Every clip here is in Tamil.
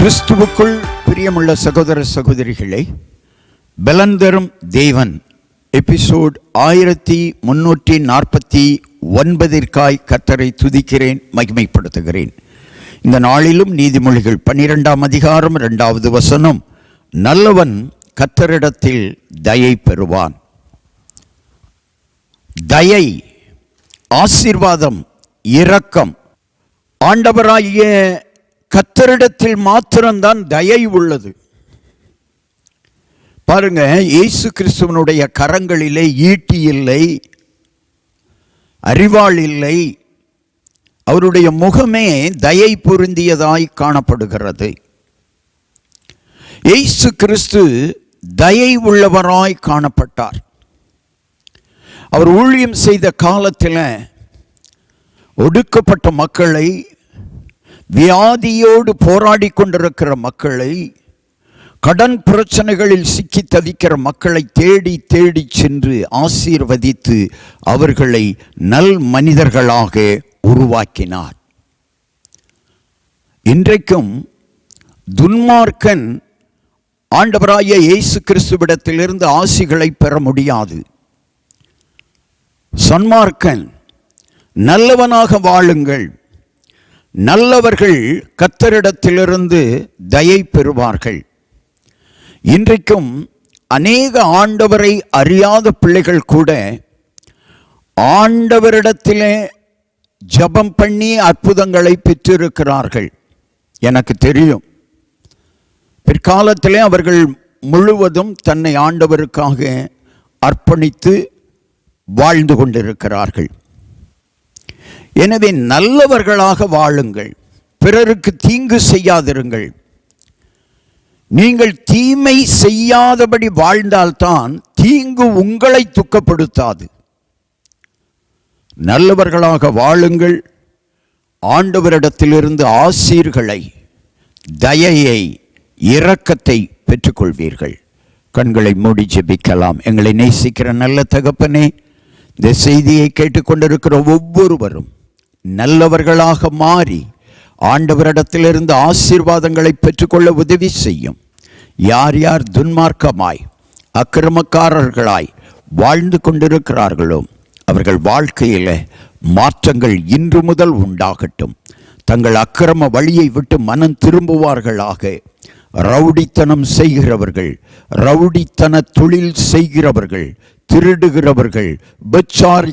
கிறிஸ்துவுக்குள் பிரியமுள்ள சகோதர சகோதரிகளை பலந்தரும் தேவன் எபிசோட் ஆயிரத்தி முன்னூற்றி நாற்பத்தி ஒன்பதிற்காய் கத்தரை துதிக்கிறேன் மகிமைப்படுத்துகிறேன். இந்த நாளிலும் நீதிமொழிகள் பன்னிரெண்டாம் அதிகாரம் இரண்டாவது வசனம் நல்லவன் கத்தரிடத்தில் தயை பெறுவான். தயை ஆசீர்வாதம் இரக்கம் ஆண்டவராகிய கர்த்தரிடத்தில் மாத்திரம்தான் தயை உள்ளது. பாருங்க இயேசு கிறிஸ்துவனுடைய கரங்களிலே ஈட்டி இல்லை அறிவாள் இல்லை அவருடைய முகமே தயை பொருந்தியதாய் காணப்படுகிறது. இயேசு கிறிஸ்து தயை உள்ளவராய் காணப்பட்டார். அவர் ஊழியம் செய்த காலத்தில் ஒடுக்கப்பட்ட மக்களை வியாதியோடு போராடி கொண்டிருக்கிற மக்களை கடன் பிரச்சனைகளில் சிக்கி தவிக்கிற மக்களை தேடி தேடி சென்று ஆசீர்வதித்து அவர்களை நல் மனிதர்களாக உருவாக்கினார். இன்றைக்கும் துன்மார்க்கன் ஆண்டவராய இயேசு கிறிஸ்துவிடத்திலிருந்து ஆசிகளை பெற முடியாது. சன்மார்க்கன் நல்லவனாக வாழுங்கள். நல்லவர்கள் கத்தரிடத்திலிருந்து தயை பெறுவார்கள். இன்றைக்கும் அநேக ஆண்டவரை அறியாத பிள்ளைகள் கூட ஆண்டவரிடத்திலே ஜபம் பண்ணி அற்புதங்களை பெற்றிருக்கிறார்கள். எனக்கு தெரியும். பிற்காலத்திலே அவர்கள் முழுவதும் தன்னை ஆண்டவருக்காக அர்ப்பணித்து வாழ்ந்து கொண்டிருக்கிறார்கள். எனவே நல்லவர்களாக வாழுங்கள். பிறருக்கு தீங்கு செய்யாதிருங்கள். நீங்கள் தீமை செய்யாதபடி வாழ்ந்தால்தான் தீங்கு உங்களை துக்கப்படுத்தாது. நல்லவர்களாக வாழுங்கள். ஆண்டவரிடத்திலிருந்து ஆசீர்களை தயையை இரக்கத்தை பெற்றுக்கொள்வீர்கள். கண்களை மூடி ஜெபிக்கலாம். எங்களை நேசிக்கிற நல்ல தகப்பனே இந்த செய்தியை கேட்டுக்கொண்டிருக்கிற ஒவ்வொருவரும் நல்லவர்களாக மாறி ஆண்டவரிடத்திலிருந்து ஆசீர்வாதங்களை பெற்றுக்கொள்ள உதவி செய்யும். யார் யார் துன்மார்க்கமாய் அக்கிரமக்காரர்களாய் வாழ்ந்து கொண்டிருக்கிறார்களோ அவர்கள் வாழ்க்கையில் மாற்றங்கள் இன்று முதல் உண்டாகட்டும். தங்கள் அக்கிரம வழியை விட்டு மனம் திரும்புவார்களாக. ரவுடித்தனம் செய்கிறவர்கள் ரவுடித்தன தொழில் செய்கிறவர்கள் திருடுகிறவர்கள் பச்சாரி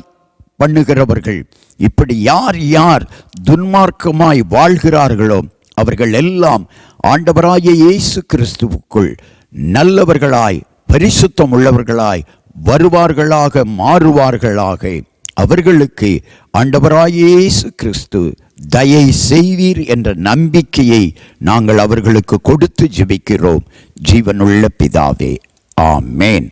பண்ணுகிறவர்கள். இப்படி யார் யார் துன்மார்க்கமாய் வாழ்கிறார்களோ அவர்கள் எல்லாம் ஆண்டவராய இயேசு கிறிஸ்துவுக்குள் நல்லவர்களாய் பரிசுத்தம் உள்ளவர்களாய் வருவார்களாக மாறுவார்களாக. அவர்களுக்கு ஆண்டவராய இயேசு கிறிஸ்து தயை செய்வீர் என்ற நம்பிக்கையை நாங்கள் அவர்களுக்கு கொடுத்து ஜெபிக்கிறோம். ஜீவனுள்ள பிதாவே ஆமேன்.